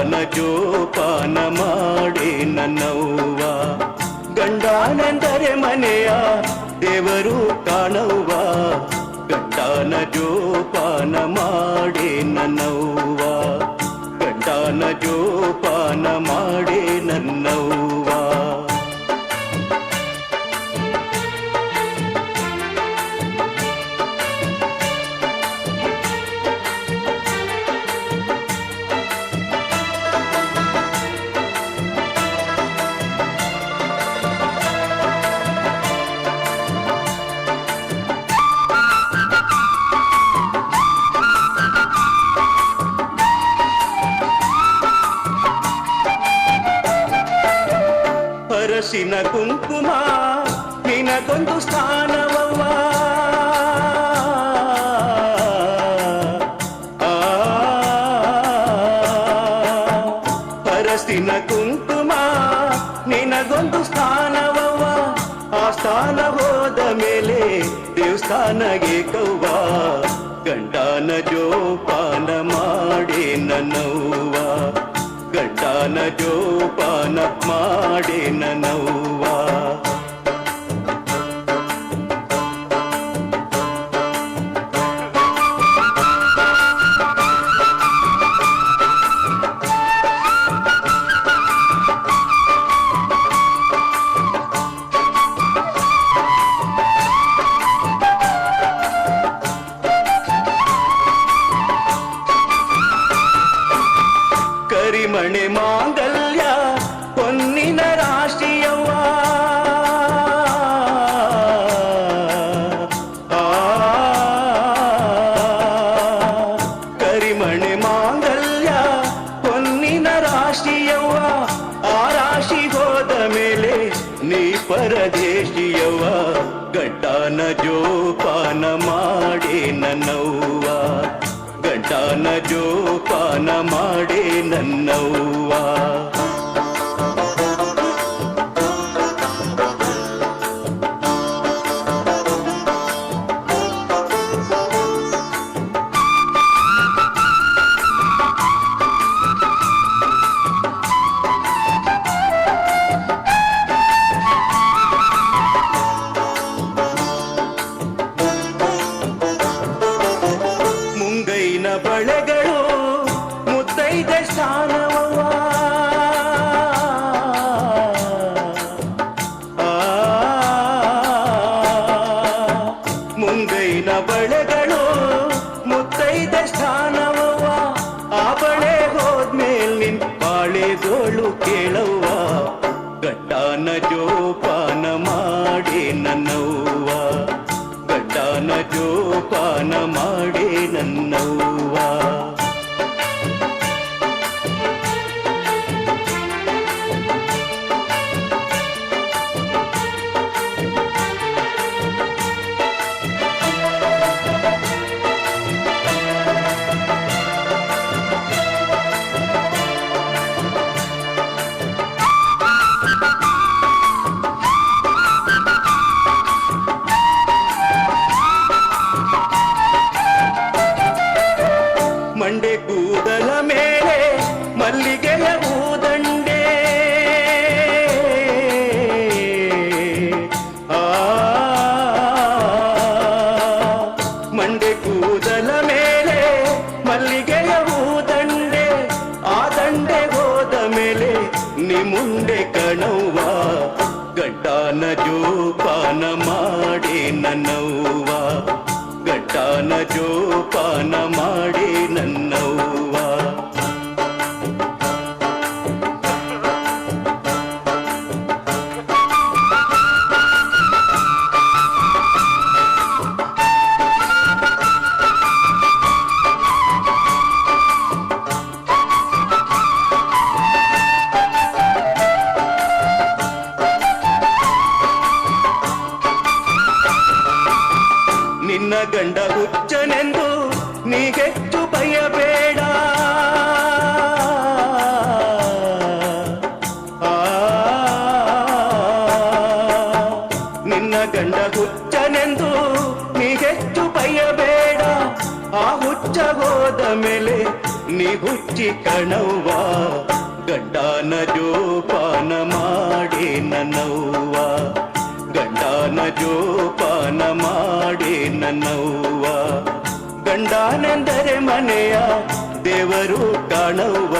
ಪಾನ ಜೋಪಾನ ಮಾಡಿ ನನ್ನವ್ವ. ಗಂಡಾನೆಂದರೆ ಮನೆಯ ದೇವರು ಕಾಣವ್ವ. ಗಂಡಾನ ಜೋಪಾನ ಮಾಡಿ ನನ್ನವ್ವ. ಗಂಡಾನ ಜೋಪಾನ ಮಾಡಿ ನನ್ನವ್ವ. ಅರಸಿನ ಕುಂಕುಮ ನಿನಗೊಂದು ಸ್ಥಾನವವ್ವ. ಆ, ಅರಸಿನ ಕುಂಕುಮ ನಿನಗೊಂದು ಸ್ಥಾನವವ್ವ. ಆ ಸ್ಥಾನ ಹೋದ ಮೇಲೆ ದೇವಸ್ಥಾನಗೆ ಕವ್ವ. ಗಂಡನ ಜೋಪಾನ ಮಾಡಿ ನನ್ನವ್ವ. ಗಂಡನ ಜೋಪಾನ ಮಾಡಿ ನನ್ನವ್ವ ನೀ ಪರದೇಶಿಯವ್ವ ಗಡ್ಡನ ಜೋಪಾನ ಮಾಡಿ ನನ್ನವ್ವ ಗಂಡನ ಜೋಪಾನ ಮಾಡಿ ನನ್ನವ್ವ ಕೇಳವ್ವ. ಗಡ್ಡನ ಜೋಪಾನ ಮಂಡೆ ಕೂದಲ ಮೇಲೆ ಮಲ್ಲಿಗೆಯ ಕೂದಂಡೆ ಆ, ಮಂಡೆ ಕೂದಲ ಮೇಲೆ ಮಲ್ಲಿಗೆಯ ಹೂದಂಡೆ. ಆ ದಂಡೆ ಹೋದ ಮೇಲೆ ನಿ ಮುಂಡೆ ಕಣವ್ವ ಗಡ್ಡಾನ ಜೋಪಾನ ಮಾಡಿ ನನ್ನವ್ವ. ಗಡ್ಡಾನ ಜೋಪಾನ ನಿನ್ನ ಗಂಡ ಹುಚ್ಚನೆಂದು ನೀಗೆಚ್ಚು ಬೇಡ ಆ, ನಿನ್ನ ಗಂಡ ಹುಚ್ಚನೆಂದು ನೀಗೆಚ್ಚು ಬೇಡ ಆ ಹುಚ್ಚ ಹೋದ ಮೇಲೆ ನೀ ಹುಚ್ಚಿ ಕಣವ್ವ ಗಂಡನ ಜೋಪಾನ ಮಾಡಿ ನನ್ನವ್ವ ಗಂಡನ ಜೋ ನನ್ನವ್ವ ಗಂಡನೆಂದರೆ ಮನೆಯ ದೇವರು ಕಾಣವ್ವ.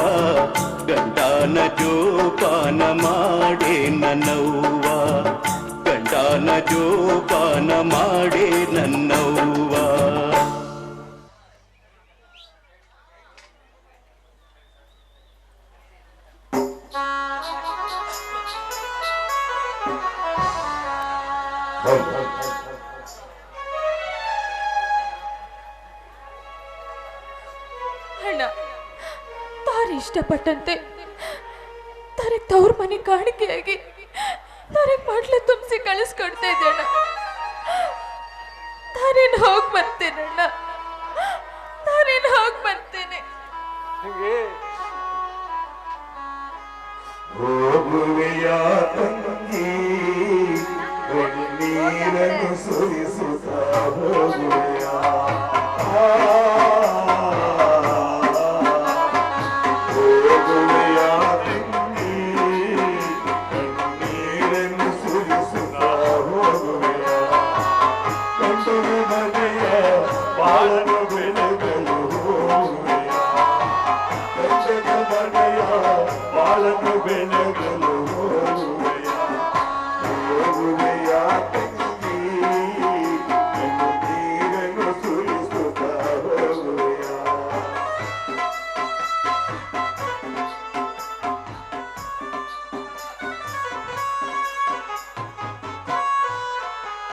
ಗಂಡಾನ ಜೋಪಾನ ಮಾಡಿ ನನ್ನವ್ವ. ಗಂಡಾನ ಜೋಪಾನ ಮಾಡಿ ನನ್ನವ್ವ. ಅಣ್ಣ ತಾನು ಇಷ್ಟಪಟ್ಟಂತೆ? ತರಕ್ ತವ್ರ ಮನೆ ಕಾಣಿಕೆಯಾಗಿ ತರಕ್ ಬಾಟ್ಲೆ ತುಂಬಿಸಿ ಕಳಿಸ್ಕೊಡ್ತಾ ಇದ್ದೆ ಅಣ್ಣ ನಾನೇನು ಹೋಗಿ ಬರ್ತೇನೆ ಅಣ್ಣ ನಾನೇನು ಹೋಗಿ ಬರ್ತೇನೆ